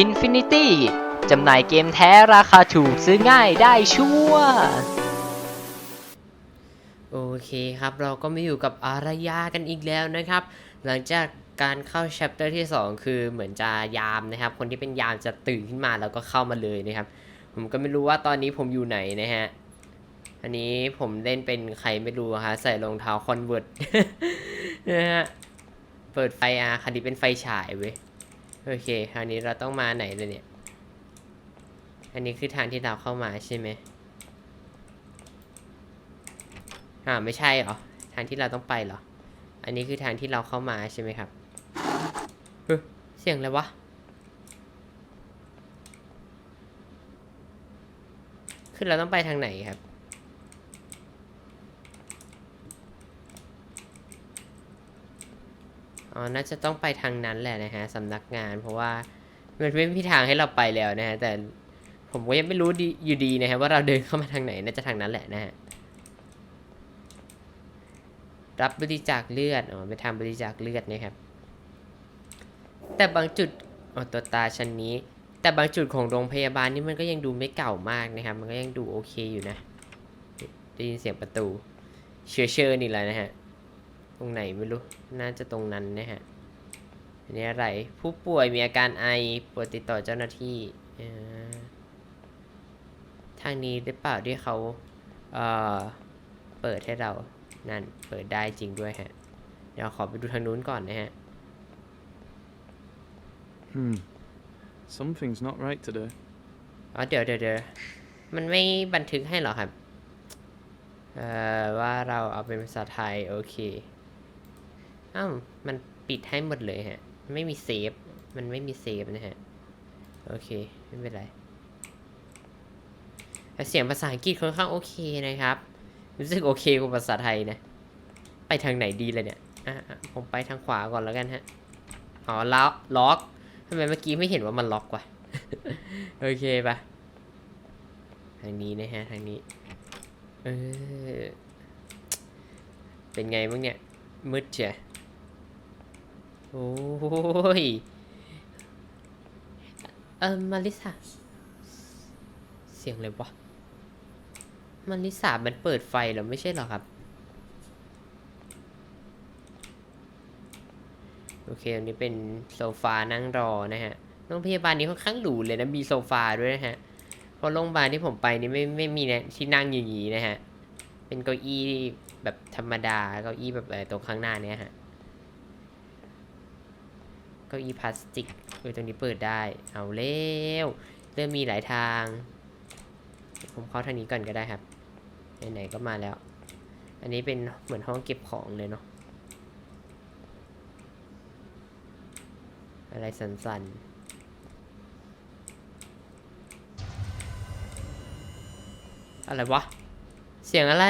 Infinity จำหน่ายเกมแท้ราคาถูกซื้อง่ายได้ชัวร์โอเคครับเราก็มาอยู่กับอารยากันอีกแล้วนะครับ หลังจากการเข้า chapter ที่ 2 คือเหมือนจะยามนะครับ คนที่เป็นยามจะตื่นขึ้นมาแล้วก็เข้ามาเลยนะครับ ผมก็ไม่รู้ว่าตอนนี้ผมอยู่ไหนนะฮะอันนี้ผมเล่นเป็นใครไม่รู้ฮะใส่รองเท้าคอนเวิร์ตนะฮะเปิดไฟอะคันนี้เป็นไฟฉายเว้ย โอเค คราวนี้เราต้องมาไหนเลยเนี่ย อันนี้คือทางที่เราเข้ามาใช่ไหมอ่าไม่ใช่เหรอ ทางที่เราต้องไปเหรอ อันนี้คือทางที่เราเข้ามาใช่ไหมครับเฮ้ยเสียงอะไรวะคือเราต้องไปทางไหนครับ อ๋อ น่าจะต้องไปทางนั้นแหละนะฮะสำนักงาน เพราะว่ามันไม่มีทางให้เราไปแล้วนะฮะ แต่ผมก็ยังไม่รู้ดีอยู่ดีนะฮะว่าเราเดินเข้ามาทางไหน น่าจะทางนั้นแหละนะฮะ รับบริจาคเลือด อ๋อ ไปทำบริจาคเลือดนะครับ แต่บางจุด อ๋อ ตัวตาชั้นนี้ แต่บางจุดของโรงพยาบาลนี่มันก็ยังดูไม่เก่ามากนะครับ มันก็ยังดูโอเคอยู่นะ ได้ยินเสียงประตู เชื้อเชิญนี่แหละนะฮะ รงไหนไม่รู้ น่าจะตรงนั้นนะฮะ อันนี้อะไร ผู้ป่วยมีอาการไอโปรดติดต่อเจ้าหน้าที่อ่าทางนี้หรือเปล่าที่เขาเอ่อเปิดให้เรา นั่น เปิดได้จริงด้วยฮะ เดี๋ยวขอไปดูทางนู้นก่อนนะฮะ Hmm. Something's not right today. อ๋อเดี๋ยวเดี๋ยวเดี๋ยวมันไม่บันทึกให้เหรอครับ เอ่อ ว่าเราเอาเป็นภาษาไทย โอเค อ้าวมันปิดให้หมดเลยฮะ ไม่มีเซฟ มันไม่มีเซฟนะฮะ โอเค ไม่เป็นไรแต่เสียงภาษาอังกฤษค่อนข้างโอเคนะครับ รู้สึกโอเคกว่าภาษาไทยนะ ไปทางไหนดีเลยเนี่ย อะผมไปทางขวาก่อนแล้วกันฮะ อ๋อล็อกล็อกทำไมเมื่อกี้ไม่เห็นว่ามันล็อกวะ โอเคปะทางนี้นะฮะ ทางนี้ เออ เป็นไงบ้างเนี่ย มืดเชีย โอ้ย เออมาริสาเสียงอะไรวะมาริสามันเปิดไฟแล้วไม่ใช่เหรอครับ โอเค อันนี้เป็นโซฟานั่งรอนะฮะ โรงพยาบาลนี้ค่อนข้างหรูเลยนะ มีโซฟาด้วยนะฮะ เพราะโรงพยาบาลที่ผมไปนี่ไม่ไม่มีนะที่นั่งอย่างนี้นะฮะ เป็นเก้าอี้แบบธรรมดา เก้าอี้แบบตรงข้างหน้าเนี่ยฮะ ก้าอี้พลาสติกเออตรงนี้เปิดได้ เอาเร็วเริ่มมีหลายทาง ผมเข้าทางนี้ก่อนก็ได้ครับ ไหนๆก็มาแล้ว อันนี้เป็นเหมือนห้องเก็บของเลยเนาะ อะไรสันๆอะไรวะ เสียงอะไร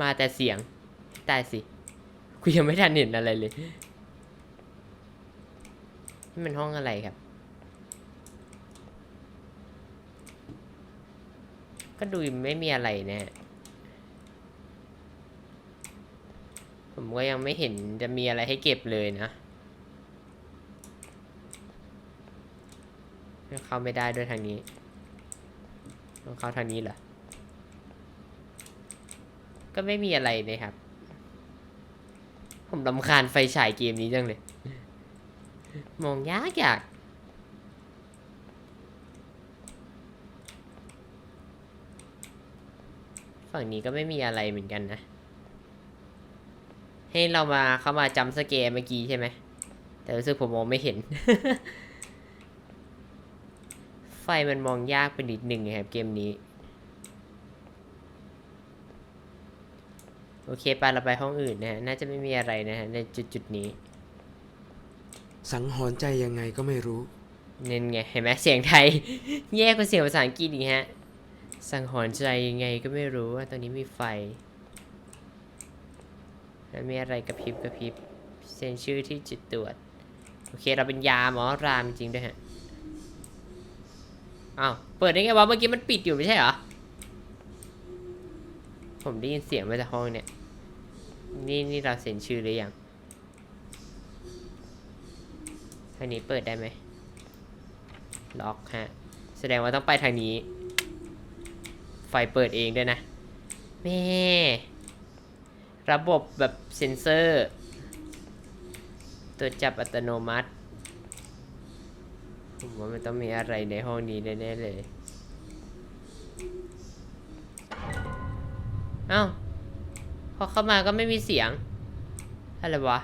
มาแต่เสียง ตายสิ กูยังไม่ทันเห็นอะไรเลย นี่มันห้องอะไรครับ ก็ดูไม่มีอะไรนะ ผมก็ยังไม่เห็นจะมีอะไรให้เก็บเลยนะ เข้าไม่ได้ด้วยทางนี้ ต้องเข้าทางนี้เหรอ ก็ไม่มีอะไรนะครับ ผมลำคาญไฟฉายเกมนี้จังเลย มองยากยากฝั่งนี้ก็ไม่มีอะไรเหมือนกันนะ ให้เรามาเข้ามาจำสเกร์เมื่อกี้ใช่ไหม แต่รู้สึกผมมองไม่เห็น ไฟมันมองยากไปนิดหนึ่งนะครับเกมนี้ โอเคไปเราไปห้องอื่นนะฮะ น่าจะไม่มีอะไรนะฮะในจุดจุดนี้ สังหรณ์ใจยังไงก็ไม่รู้ เน้นไงเห็นไหมเสียงไทย แย่กว่าเสียงภาษาอังกฤษอีกฮะ สังหรณ์ใจยังไงก็ไม่รู้ว่าตรงนี้มีไฟแล้วมีอะไรกระพริบกระพริบเซ็นชื่อที่จุดตรวจ โอเคเราเป็นยาหมอรามจริงด้วยฮะอ้าวเปิดได้ไงวะเมื่อกี้มันปิดอยู่ไม่ใช่เหรอ ผมได้ยินเสียงมาจากห้องเนี่ย นี่นี่เราเซ็นชื่อหรือยัง ทางนี้เปิดได้ไหมล็อกฮะ แสดงว่าต้องไปทางนี้ ไฟเปิดเองด้วยนะ แม่ ระบบแบบเซ็นเซอร์ ตัวจับอัตโนมัติ ผมว่ามันต้องมีอะไรในห้องนี้แน่ๆเลย เอ้า พอเข้ามาก็ไม่มีเสียง อะไรวะ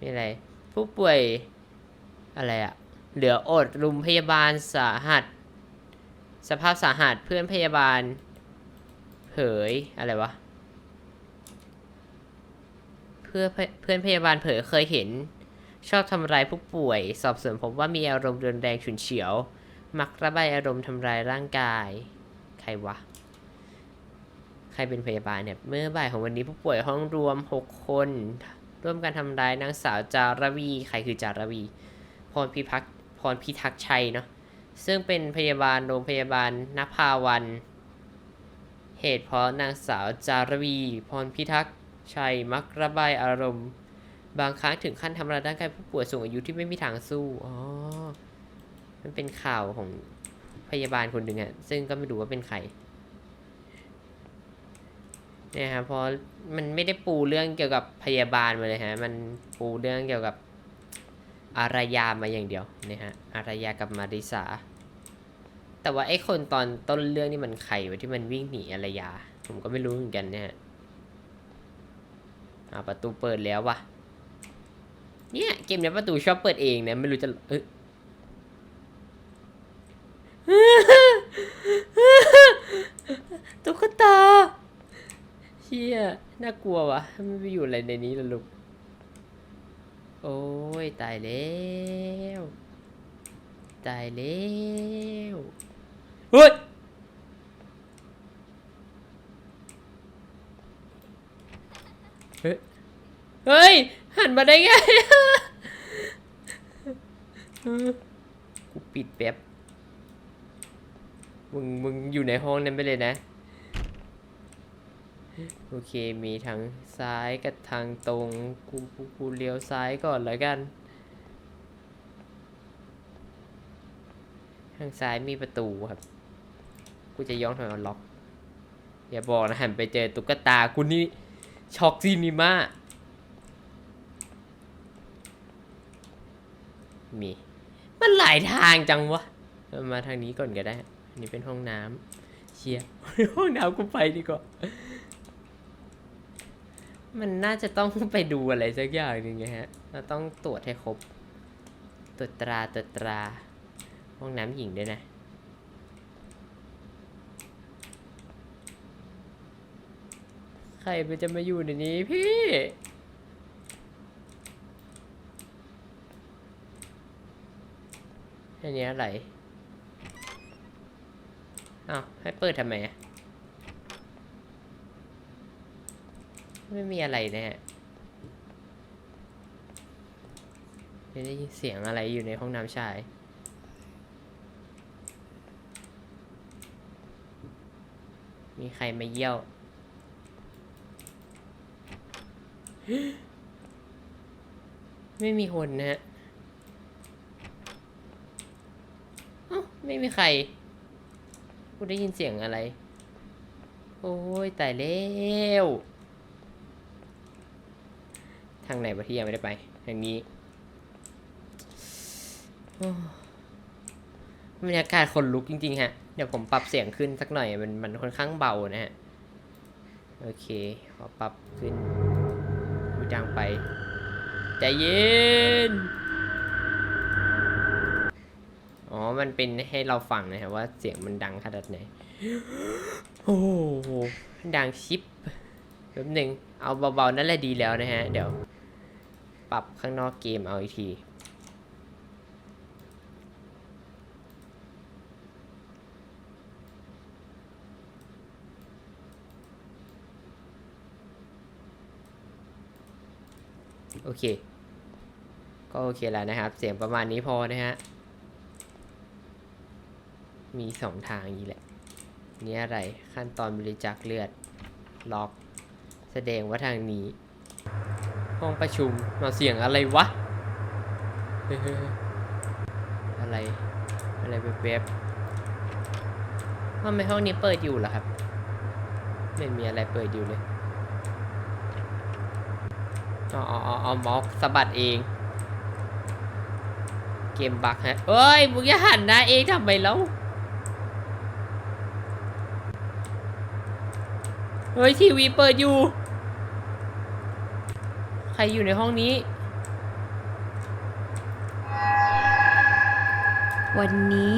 มีอะไร ผู้ป่วยอะไรอะเหลืออดรุมพยาบาลสาหัส สภาพสาหัสเพื่อนพยาบาล เผยอะไรวะ เพื่อเพื่อนพยาบาลเผยเคยเห็น ชอบทำร้ายผู้ป่วย สอบสวนพบว่ามีอารมณ์รุนแรงฉุนเฉียว มักระบายอารมณ์ทำร้ายร่างกาย ใครวะใครเป็นพยาบาลเนี่ย เมื่อบ่ายของวันนี้ผู้ป่วยห้องรวม 6 คน ร่วมกันทำร้ายนางสาวจารวี ใครคือจารวี พรพิพักพรพิทักษ์ชัยเนาะ ซึ่งเป็นพยาบาลโรงพยาบาลนภาวัน เหตุเพราะนางสาวจารวี พรพิทักษ์ชัยมักระบายอารมณ์ บางครั้งถึงขั้นทำร้ายร่างกายผู้ป่วยสูงอายุที่ไม่มีทางสู้ อ๋อ มันเป็นข่าวของพยาบาลคนหนึ่งอะซึ่งก็ไม่รู้ว่าเป็นใคร เนี่ยครับเพราะมันไม่ได้ปูเรื่องเกี่ยวกับพยาบาลมาเลยฮะ มันปูเรื่องเกี่ยวกับอารยามาอย่างเดียวนะฮะอารยากับมาริสา แต่ว่าไอ้คนตอนต้นเรื่องนี่มันใครวะที่มันวิ่งหนีอารยา ผมก็ไม่รู้เหมือนกันเนี่ยฮะประตูเปิดแล้ววะเนี่ยเกมเนี้ยประตูชอบเปิดเองเนี่ยไม่รู้จะเอยตุ๊กตา เชี่ยน่ากลัววะมันไปอยู่อะไรในนี้ล่ะลูก โอ้ย ตายแล้ว ตายแล้วเฮ้ยเฮ้ยเฮ้ยหันมาได้ไงกูปิดแป๊บ มึง มึงอยู่ในห้องนั้นไปเลยนะ โอเคมีทั้งซ้ายกับทางตรงกูกูกูเลี้ยวซ้ายก่อนแล้วกัน ทางซ้ายมีประตูครับ กูจะย้อนถอยมาล็อก อย่าบอกนะหันไปเจอตุ๊กตากูนี่ช็อกซีนิมามี มันหลายทางจังวะ มาทางนี้ก่อนก็ได้อันนี้เป็นห้องน้ำเชียร์ห้องน้ำกูไปดีกว่า มันน่าจะต้องไปดูอะไรสักอย่างหนึ่งไงฮะ เราต้องตรวจให้ครบ ตรวจตรา ตรวจตรา ห้องน้ำหญิงด้วยนะ ใครมันจะมาอยู่ในนี้พี่อันนี้อะไร อ้าว ให้เปิดทำไมอะ ไม่มีอะไรนะฮะไม่ได้ยินเสียงอะไรอยู่ในห้องน้ำชาย มีใครมาเยี่ยว ไม่มีคนนะฮะอ้าไม่มีใคร กูได้ยินเสียงอะไร โอ้ยตายแล้ว ทางไหนวะที่ยังไม่ได้ไปทางนี้บรรยากาศคนลุกจริงๆฮะ เดี๋ยวผมปรับเสียงขึ้นสักหน่อย มันมันค่อนข้างเบานะฮะ โอเค ขอปรับขึ้นดูดังไป ใจเย็น อ๋อ มันเป็นให้เราฟังนะครับว่าเสียงมันดังขนาดไหน โอ้โห ดังชิปแป๊บหนึ่ง เอาเบาๆนั่นแหละดีแล้วนะฮะ เดี๋ยว ปรับข้างนอกเกมเอาอีกที โอเค ก็โอเคแล้วนะครับ เสียงประมาณนี้พอนะฮะ มีสองทางนี้แหละ นี่อะไรขั้นตอนบริจาคเลือด ล็อก แสดงว่าทางนี้ ห้องประชุมมาเสียงอะไรวะ อะไร อะไรแวบๆทำไมห้องนี้เปิดอยู่ล่ะครับ ไม่มีอะไรเปิดอยู่เลยอ๋ออ๋ออ๋อเอามาส์สะบัดเอง เกมบักฮะเอ้ย มึงอย่าหันนะเองทำไมแล้ว เฮ้ย ทีวีเปิดอยู่ ใครอยู่ในห้องนี้ วันนี้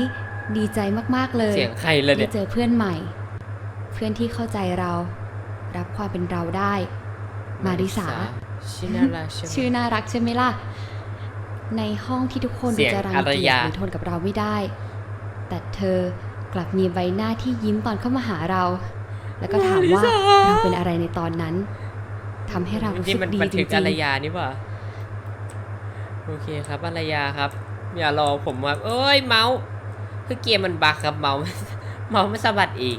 ดีใจมากๆเลยเสียงใครล่ะได้เนี่ยเจอเพื่อนใหม่ เพื่อนที่เข้าใจเรา รับความเป็นเราได้ มาริสา ชื่อน่ารักใช่ไหม ชื่อน่ารักใช่ไหมล่ะ ในห้องที่ทุกคนเสียงจะรังอารเกียจยา หรือทนกับเราไม่ได้ แต่เธอกลับมีใบหน้าที่ยิ้มตอนเข้ามาหาเรา แล้วก็ถามว่าเราเป็นอะไรในตอนนั้น ทำให้เรารู้นี่สึกมันดีบันจทึริกงอารยานี่หว่าโอเคครับอารยาครับ อย่ารอผมว่าเอ้ยเมาส์คือเกมมันบักครับเมาส์ เมาส์ไม่สะบัดอีก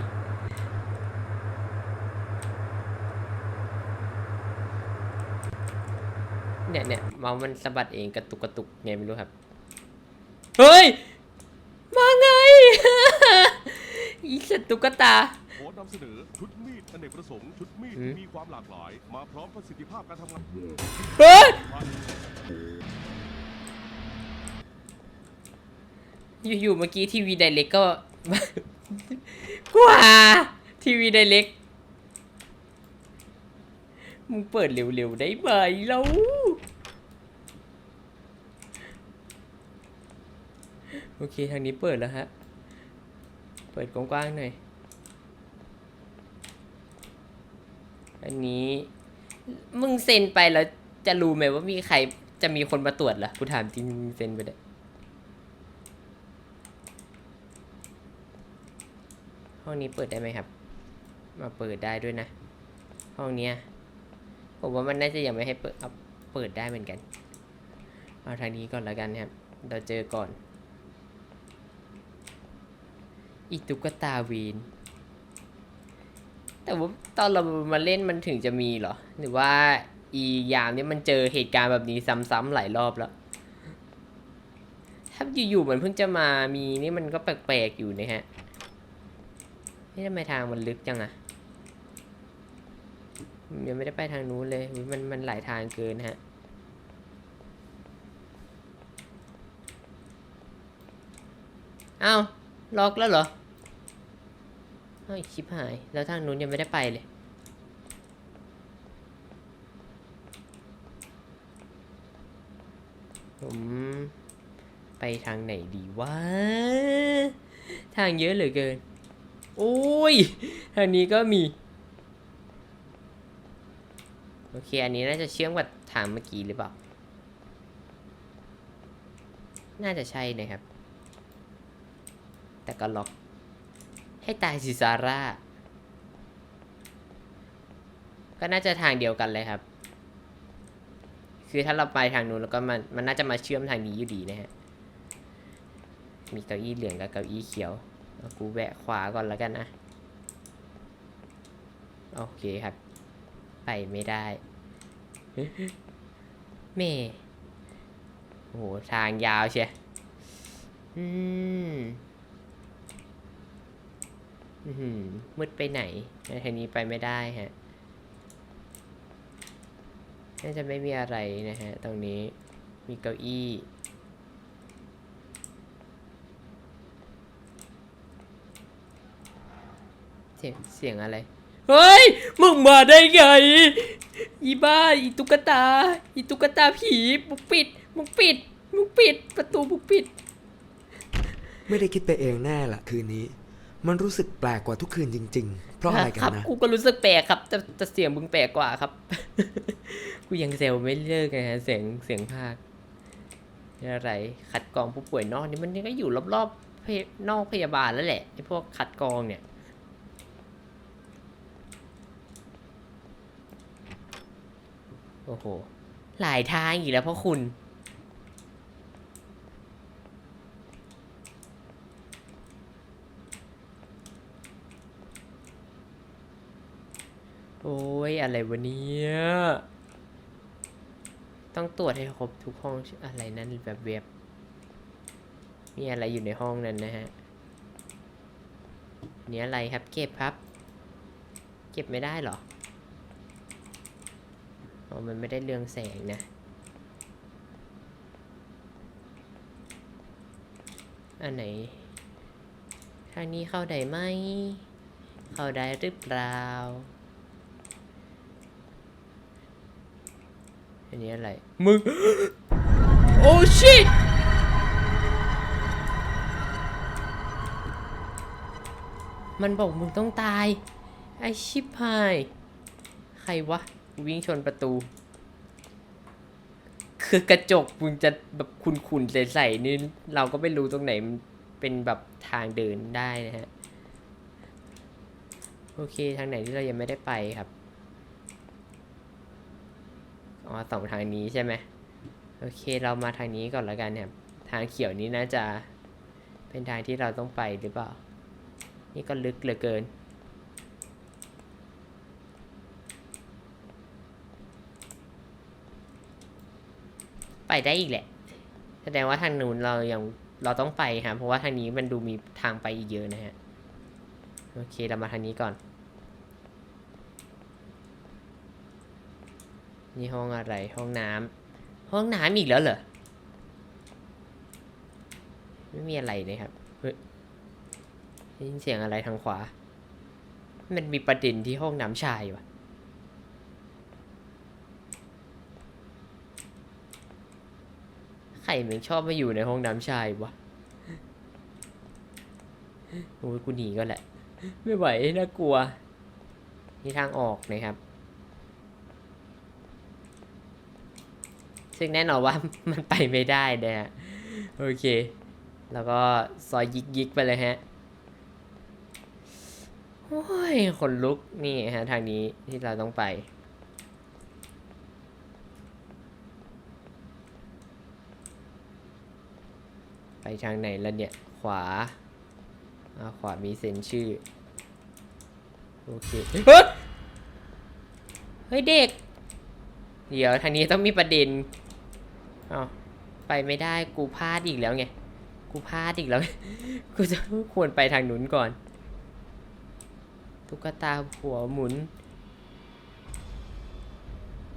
เนี่ยเนี่ยเมาส์มันสะบัดเองกระตุกกระตุกไงไม่รู้ครับ เฮ้ย มาไง อีสัตว์ตุ๊กตา ขอนำเสนอชุดมีดอเนกประสงค์ชุดมีดมที่มีความหลากหลาย มาพร้อมประสิทธิภาพการทำงานเฮ้ยอยู่ๆเมื่อกี้ทีวีไดเล็กก็กว่าทีวีไดเล็กมึงเปิดเร็วๆได้ไหมแล้วโอเคทางนี้เปิดแล้วฮะ เปิดกว้างๆหน่อย อันนี้ มึงเซ็นไปแล้วจะรู้ไหมว่ามีใครจะมีคนมาตรวจเหรอกูถามจริงเซ็นไปเด้ห้องนี้เปิดได้ไหมครับ มาเปิดได้ด้วยนะ ห้องเนี้ยผมว่ามันน่าจะยังไม่ให้เปิดเอาเปิดได้เหมือนกัน เอาทางนี้ก่อนแล้วกันครับ เราเจอก่อน อีตุ๊กตาวีน แต่ว่าตอนเรามาเล่นมันถึงจะมีเหรอ หรือว่าอียามเนี่ยมันเจอเหตุการณ์แบบนี้ซ้ำๆหลายรอบแล้วถ้าอยู่ๆมันเพิ่งจะมามีนี่มันก็แปลกๆอยู่นะฮะนี่ทำไมทางมันลึกจังอะยังไม่ได้ไปทางนู้นเลยมันมันหลายทางเกินฮะอ้าวล็อกแล้วเหรอ ฮ้ยชิบหาย แล้วทางนู้นยังไม่ได้ไปเลย ผมไปทางไหนดีวะ ทางเยอะเหลือเกิน โอ้ย ทางนี้ก็มี โอเค อันนี้น่าจะเชื่อมกับทางเมื่อกี้หรือเปล่า น่าจะใช่นะครับ แต่ก็ล็อก ให้ตายสิซาร่า ก็น่าจะทางเดียวกันเลยครับ คือถ้าเราไปทางนู้นแล้วก็มันมันน่าจะมาเชื่อมทางนี้อยู่ดีนะฮะ มีเก้าอี้เหลืองกับเก้าอี้เขียวกูแวะขวาก่อนแล้วกันนะ โอเคครับ ไปไม่ได้เม่โอ้โห ทางยาวเชียอืมอื้อหือ มืดไปไหนทางนี้ไปไม่ได้ฮะ น่าจะไม่มีอะไรนะฮะ ตรงนี้ มีเก้าอี้ เสียงเสียงอะไร เฮ้ย มึงมาได้ไง อีบ้า อีตุ๊กตา อีตุ๊กตาผีมึงปิด มึงปิด มึงปิด ประตูมึงปิด ไม่ได้คิดไปเองแน่ละคืนนี้ มันรู้สึกแปลกกว่าทุกคืนจริง ๆ เพราะอะไรกันครับนะกูก็รู้สึกแปลกครับแต่แต่เสียงมึงแปลกกว่าครับ กูยังเซลไม่เลิกไงฮะเสียงเสียงภาคอะไรคัดกรองผู้ป่วยนอกนี่มันก็อยู่รอบๆนอกพยาบาลแล้วแหละไอ้พวกคัดกรองเนี่ยโอ้โหหลายทางอีกแล้วเพราะคุณ โอ้ยอะไรวะเนี่ย ต้องตรวจให้ครบทุกห้องอะไรนั่นแบบเว็บ มีอะไรอยู่ในห้องนั้นนะฮะนี่อะไรครับ เก็บครับ เก็บไม่ได้เหรออ๋อมันไม่ได้เรืองแสงนะอันไหนทางนี้เข้าได้ไหม เข้าได้หรือเปล่า นนี้อะไร มึง โอ้ชิตมันบอกมึงต้องตาย ไอชิบหาย ใครวะ วิ่งชนประตู คือกระจกมึงจะแบบขุนๆใสๆนี่ เราก็ไม่รู้ตรงไหนมันเป็นแบบทางเดินได้นะฮะ โอเคทางไหนที่เรายังไม่ได้ไปครับ อ๋อสองทางนี้ใช่ไหมโอเคเรามาทางนี้ก่อนแล้วกันครับทางเขียวนี้น่าจะเป็นทางที่เราต้องไปหรือเปล่า นี่ก็ลึกเหลือเกิน ไปได้อีกแหละ แสดงว่าทางนู้นเรายังเราต้องไปครับเพราะว่าทางนี้มันดูมีทางไปอีกเยอะนะฮะ โอเคเรามาทางนี้ก่อน นี่ห้องอะไรห้องน้ำห้องน้ำอีกแล้วเหรอ ไม่มีอะไรเลยครับยได้ยินเสียงอะไรทางขวา มันมีประเด็นที่ห้องน้ำชายวะใครมึงชอบมาอยู่ในห้องน้ำชายวะโอ้ยกูหนีก็แหละ ไม่ไหวน่ากลัว นี่ทางออกนะครับ ซึ่งแน่นอนว่ามันไปไม่ได้นะฮะโอเค แล้วก็ซอยยิกยิกๆไปเลยฮะโอ้ยขนลุกนี่ฮะทางนี้ที่เราต้องไป ไปทางไหนแล้วเนี่ย ขวาอาขวามีเซ็นชื่อ โอเค เฮ้ยเด็ก เดี๋ยวทางนี้ต้องมีประเด็น เอาไปไม่ได้กูพลาดอีกแล้วไง กูพลาดอีกแล้ว กูจะควรไปทางนู้นก่อน ตุ๊กตาหัวหมุน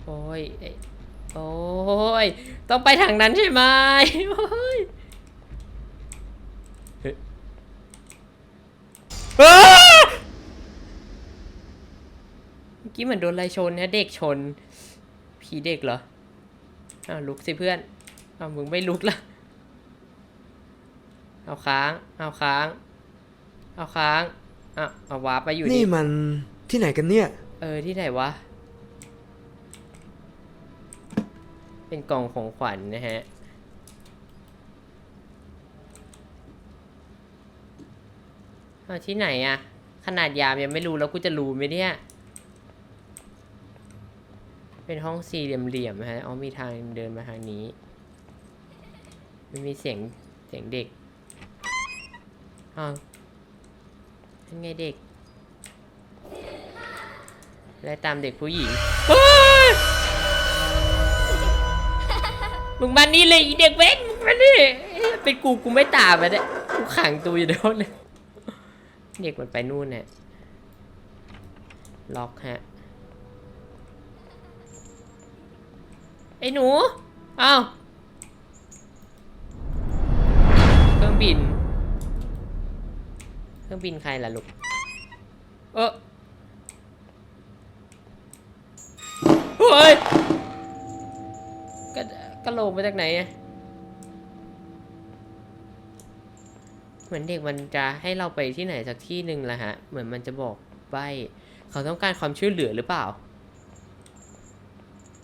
โอ้ยเอ้ยโอ้ย ต้องไปทางนั้นใช่ไหมโอ้ยเฮ้ยเมื่อกี้เหมือนโดนอะไรชนนะเด็กชน ผีเด็กเหรอ อ้าวลุกสิเพื่อนอ้าวมึงไม่ลุกละเอาค้าง เอาค้าง เอาค้างอะเอาวาร์ปไปอยู่นี่นี่มันที่ไหนกันเนี่ย เออที่ไหนวะ เป็นกล่องของขวัญนะฮะ เอาที่ไหนอะขนาดยามยังไม่รู้แล้วกูจะรู้ไหมเนี่ย เป็นห้องสี่เหลี่ยมๆนะฮะอ๋อมีทางเดินมาทางนี้มันมีเสียงเสียงเด็กอ้าวเป็นไงเด็กไล่ตามเด็กผู้หญิงมึงมานี่เลยเด็กเว้นมึงมานี่เป็นกูกูไม่ตามมาเนี่ยกูขังตัวอยู่ในห้องเลยเด็กมันไปนู่นเนี่ยล็อกฮะ ไอ้หนูอ้าวเครื่องบิน เครื่องบินใครล่ะลูก เออเฮ้ยกระกระโหลกมาจากไหนอะเหมือนเด็กมันจะให้เราไปที่ไหนสักที่หนึ่งละฮะ เหมือนมันจะบอกใบเขาต้องการความช่วยเหลือหรือเปล่า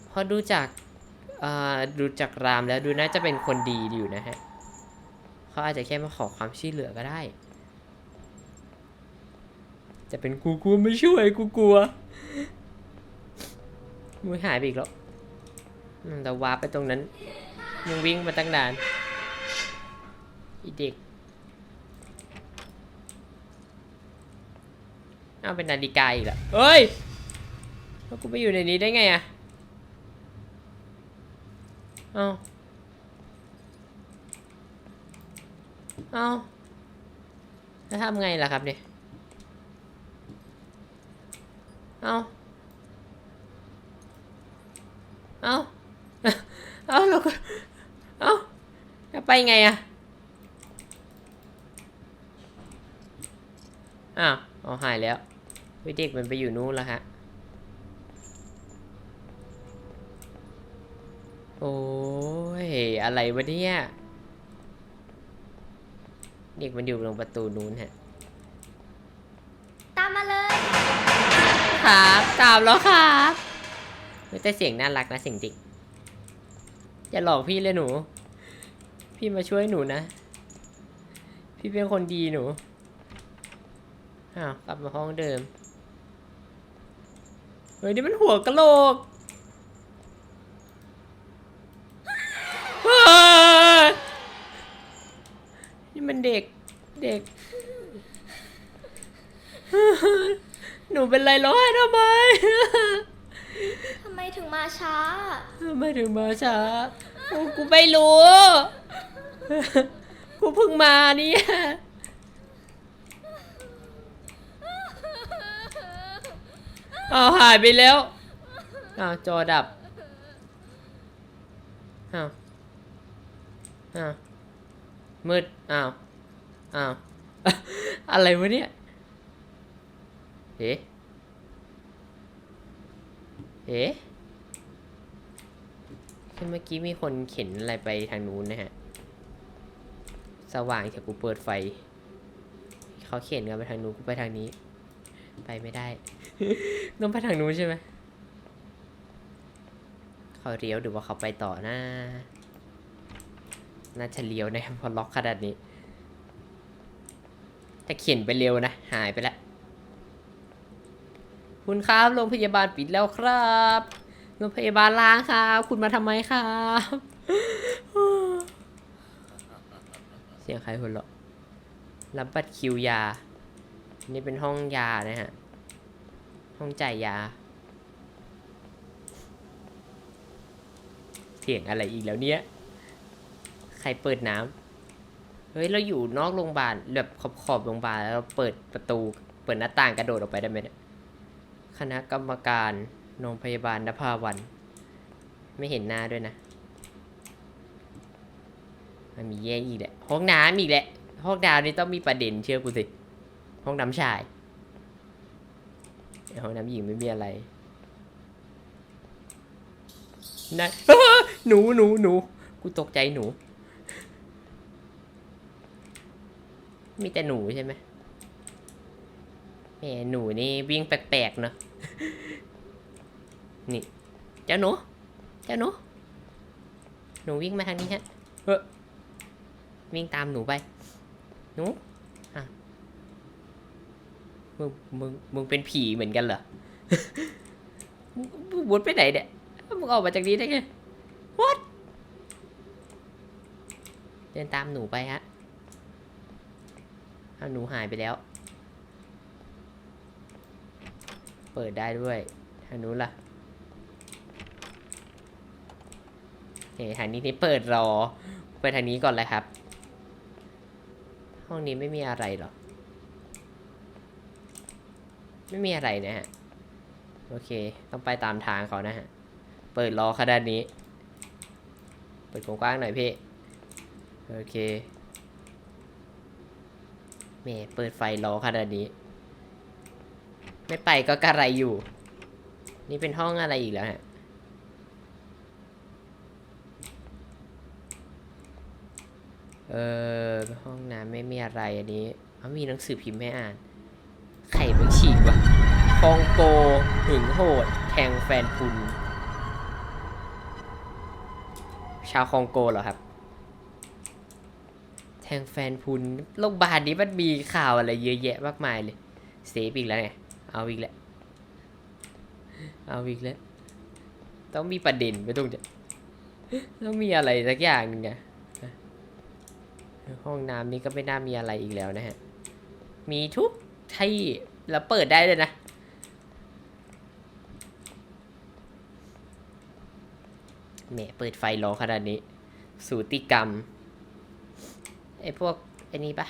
เพราะดูจาก ดูจากรามแล้วดูน่าจะเป็นคนดีอยู่นะฮะเขาอาจจะแค่มาขอความช่วยเหลือก็ได้ จะเป็นกูกูไม่ช่วยกูกลัวมึงหายไปอีกแล้วแต่วาร์ปไปตรงนั้นมึงวิ่งมาตั้งนานอีเด็กเอาเป็นนาฬิกาอีกแล้วเอ้ยแล้วกูไปอยู่ในนี้ได้ไงอะ เอาเอาแล้วทำไงล่ะครับเนี่ยเอาเอาเอาเราก็เอาจะไปไงอะอ้าวเอาหายแล้วเฮ้ยเด็กมันไปอยู่นู้นแล้วฮะ โอ้ย อะไรวะเนี่ยเด็กมันอยู่ตรงประตูนู้นฮะ ตามมาเลย ครับตามแล้วครับเฮ้ยแต่เสียงน่ารักนะเสียงเด็กอย่าหลอกพี่เลยหนู พี่มาช่วยหนูนะ พี่เป็นคนดีหนูอ้าวกลับมาห้องเดิม เฮ้ยนี่มันหัวกะโหลกเฮ้ย นี่มันเด็กเด็ก หนูเป็นไรร้องไห้ทำไมทำไมถึงมาช้า ทำไมถึงมาช้าโอ้กูไม่รู้ กูเพิ่งมาเนี่ยเอาวหายไปแล้วอ้าวจอดับอ้าวอ้าวมืดอ้าว อ้าว อะไรวะเนี่ยเอ๊ะเอ๊ะคือเมื่อกี้มีคนเข็นอะไรไปทางนู้นนะฮะ สว่างแต่กูเปิดไฟ เขาเข็นกันไปทางนู้นกูไปทางนี้ ไปไม่ได้ ต้องไปทางนู้นใช่ไหมเขาเลี้ยวหรือว่าเขาไปต่อนะน่าจะเลี้ยวนะครับเพอล็อกขนาดนี้ แต่เข็นไปเร็วนะ หายไปแล้ว คุณครับ โรงพยาบาลปิดแล้วครับ โรงพยาบาลล้างครับ คุณมาทำไมครับ เสียงใครหัวเราะรับบัตรคิวยา นี่เป็นห้องยานะฮะ ห้องจ่ายยา เสียงอะไรอีกแล้วเนี่ยใครเปิดน้ำ ฮ้ยเราอยู่นอกโรงพยาบาลแบบขอบขอบๆโรงพยาบาลแล้วเราเปิดประตู เปิดหน้าต่างกระโดดออกไปได้ไหมเนี่ยคณะกรรมการโรงพยาบาลนภาวัน ไม่เห็นหน้าด้วยนะ มันมีแย่อีกแหละห้องน้ำอีกแหละห้องน้ำนี่ต้องมีประเด็นเชื่อกูสิ ห้องน้ำชายห้องน้ำหญิงไม่มีอะไรนะหนูหนูหนูกูตกใจหนู มีแต่หนูใช่ไหมแหมหนูนี่วิ่งแปลกๆเนาะนี่ เจ้าหนู เจ้าหนู หนูวิ่งมาทางนี้ฮะเฮ้อวิ่งตามหนูไป หนู อะ มึง มึง มึงเป็นผีเหมือนกันเหรอ มึงวนไปไหนเนี่ย มึงออกมาจากนี้ได้ไง what เดินตามหนูไปฮะ หนูหายไปแล้ว เปิดได้ด้วยทางนู้นล่ะเฮ้ทางนี้นี่เปิดรอ ไปทางนี้ก่อนเลยครับ ห้องนี้ไม่มีอะไรหรอ ไม่มีอะไรนะฮะ โอเค ต้องไปตามทางเขานะฮะ เปิดรอขนาดนี้ เปิดกว้างๆหน่อยพี่ โอเค ม่เปิดไฟรอขนาดนี้ ไม่ไปก็กระไรอยู่ นี่เป็นห้องอะไรอีกแล้วฮะเออห้องน้ำไม่มีอะไรอันนี้เอามีหนังสือพิมพ์ให้อ่าน ไข่มึงฉีกวะคองโกหึงโหด แทงแฟนคุณ ชาวคองโกเหรอครับ ทงแฟนพุนโรงพยาบาลนี้มันมีข่าวอะไรเยอะแยะมากมายเลยเซฟอีกแล้วไงเอาอีกแล้วเอาอีกแล้วต้องมีประเด็นไม่ต้องจะต้องมีอะไรสักอย่างหนึ่งอะห้องน้ำนี้ก็ไม่น่ามีอะไรอีกแล้วนะฮะ มีทุกที่แล้วเปิดได้เลยนะ แหมเปิดไฟรอขนาดนี้ สูติกรรม ไอ้พวกไอ้นี่ปะ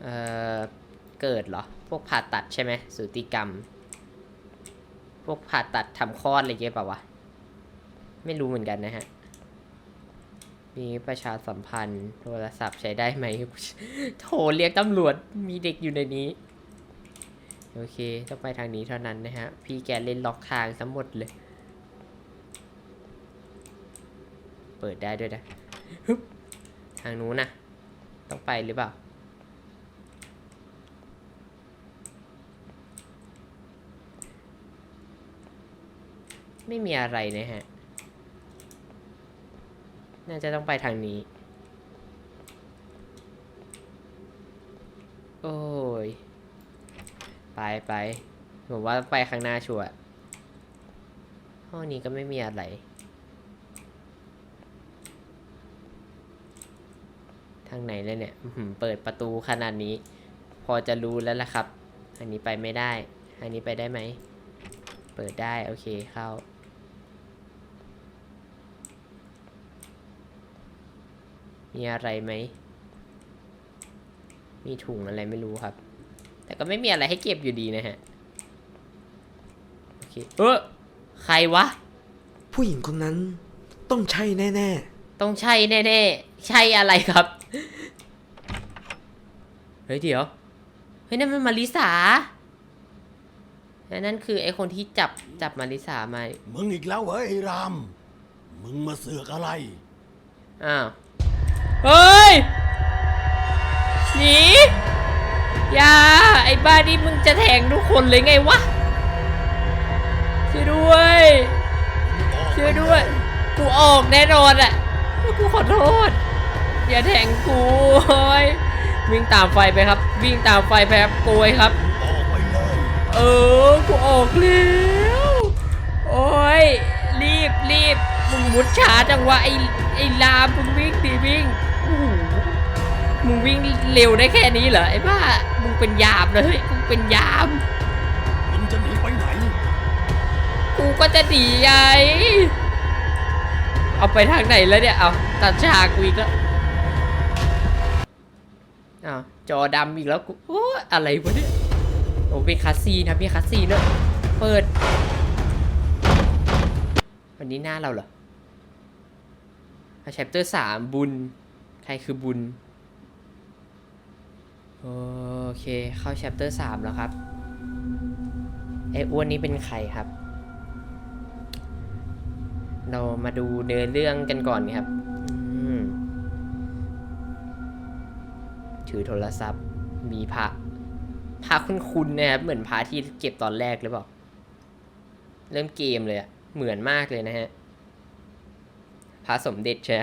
เอ่อ เกิดเหรอ พวกผ่าตัดใช่ไหมสูติกรรม พวกผ่าตัดทำคลอดอะไรเงี้ยเปล่าวะ ไม่รู้เหมือนกันนะฮะ มีประชาสัมพันธ์โทรศัพท์ใช้ได้ไหมโทรเรียกตำรวจมีเด็กอยู่ในนี้ โอเค ต้องไปทางนี้เท่านั้นนะฮะ พี่แกเล่นล็อกทางทั้งหมดเลย เปิดได้ด้วยนะฮึบ ทางนู้นนะต้องไปหรือเปล่า ไม่มีอะไรนะฮะ น่าจะต้องไปทางนี้ โอ้ย ไปไปผมว่าไปข้างหน้าชัวร์ห้องนี้ก็ไม่มีอะไรางไหนเลยเนี่ยอื้อหือเปิดประตูขนาดนี้ พอจะรู้แล้วล่ะครับ อันนี้ไปไม่ได้ อันนี้ไปได้ไหม เปิดได้ โอเคเข้า มีอะไรไหม มีถุงอะไรไม่รู้ครับ แต่ก็ไม่มีอะไรให้เก็บอยู่ดีนะฮะ โอเค เออใครวะ ผู้หญิงคนนั้นต้องใช่แน่ต้องใช่แน่ ๆ ใช่อะไรครับ เฮ้ยเดี๋ยว เฮ้ยนั่นมันมาริสาและนั่นคือไอคนที่จับจับมาริสามา มึงอีกแล้วเหรอไอ้ราม มึงมาเสือกอะไร อ้าว เฮ้ย หนีอย่า ไอ้บ้านี่มึงจะแทงทุกคนเลยไงวะ ช่วยด้วย ช่วยด้วย กูออกแน่นอนอะกูขอโทษ อย่าแทงกูโอ้ย วิ่งตามไฟไปครับ วิ่งตามไฟไปครับโกยครับออกไปเลยเออกูออกแล้วโอ้ยรีบรีบมึงมุดช้าจังวะไอ้ไอ้ลามมึงวิ่งดิวิ่งโอ้โหมึงวิ่งเร็วได้แค่นี้เหรอไอ้บ้ามึงเป็นยามเลยเฮ้ยมึงเป็นยามมึงจะหนีไปไหนกูก็จะหนีไงเอาไปทางไหนแล้วเนี่ยเอาตัดฉากกูอีกแล้ว อ้าวจอดำอีกแล้วกูโอ้ยอะไรวะเนี่ยโอ้เป็นคาซีนครับพี่คาซีนเนอะเปิดวันนี้หน้าเราเหรอแชปเตอร์สามบุญ ใครคือบุญ โอเคเข้าแชปเตอร์สามแล้วครับไอ้อ้วนนี้เป็นใครครับ เรามาดูเนื้อเรื่องกันก่อนครับ ถือโทรศัพท์ มีพระพระคุ้นๆนะครับเหมือนพระที่เก็บตอนแรกหรือเปล่าเริ่มเกมเลยอะเหมือนมากเลยนะฮะพระสมเด็จใช่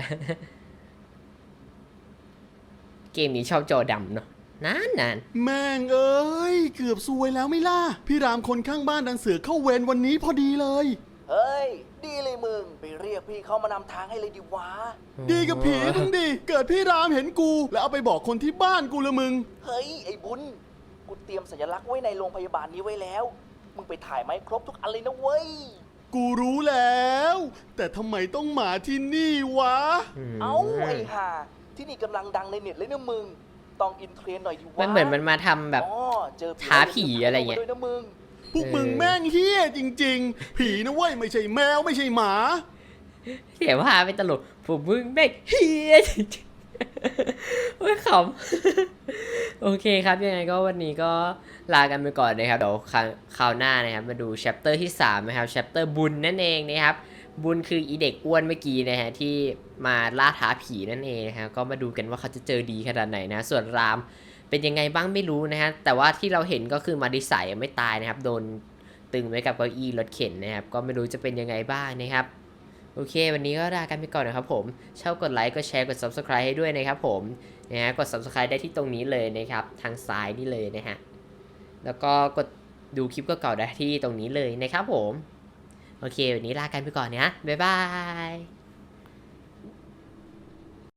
เกมนี้ชอบจอดำเนาะนานนานแม่งเอ้ย เกือบซวยแล้วไม่ล่ะ พี่รามคนข้างบ้านดันเสือเข้าเวรวันนี้พอดีเลย เฮ้ย ดีเลยมึง ไปเรียกพี่เขามานำทางให้เลยดิวะ ดีกับผีมึงดิ เกิดพี่รามเห็นกู แล้วเอาไปบอกคนที่บ้านกูละมึง เฮ้ย ไอ้บุญ กูเตรียมสัญลักษณ์ไว้ในโรงพยาบาลนี้ไว้แล้ว มึงไปถ่ายไหมาให้ครบทุกอันเลยนะเว้ย กูรู้แล้ว แต่ทำไมต้องมาที่นี่วะมเอ้าไอ้ห่า ที่นี่กำลังดังในเน็ตเลยนะมึง ต้องอินเทรนด์หน่อยดิวะมันเหมือนมันมาทำแบบ อ๋อเจอท้าผีอะไรเงี้ย ด้วยนะมึง พวกมึงแม่งเฮี้ยจริง ๆ ผีนะเว้ยไม่ใช่แมวไม่ใช่หมา เสียว่าเป็นตลกผมมึงแม่งเฮียจริงๆโอ้ยขำโอเคครับยังไงก็วันนี้ก็ลากันไปก่อนนะครับเดี๋ยวคราวคราวหน้านะครับมาดูแชปเตอร์ที่3นะครับแชปเตอร์บุญนั่นเองนะครับ บุญคืออีเด็กอ้วนเมื่อกี้นะฮะที่มาล่าท้าผีนั่นเองนะครับก็มาดูกันว่าเขาจะเจอดีขนาดไหนนะ ส่วนราม เป็นยังไงบ้างไม่รู้นะฮะ แต่ว่าที่เราเห็นก็คือมาดิสัยไม่ตายนะครับ โดนตึงไว้กับเก้าอี้รถเข็นนะครับ ก็ไม่รู้จะเป็นยังไงบ้างนะครับ โอเค วันนี้ก็ลากันไปก่อนนะครับผมชอบกดไลค์กดแชร์กด subscribe ให้ด้วยนะครับผมนะฮะกด subscribe ได้ที่ตรงนี้เลยนะครับ ทางซ้ายนี่เลยนะฮะ แล้วก็กดดูคลิปเก่าๆได้ที่ตรงนี้เลยนะครับผม โอเค วันนี้ลากันไปก่อนนะบ๊ายบาย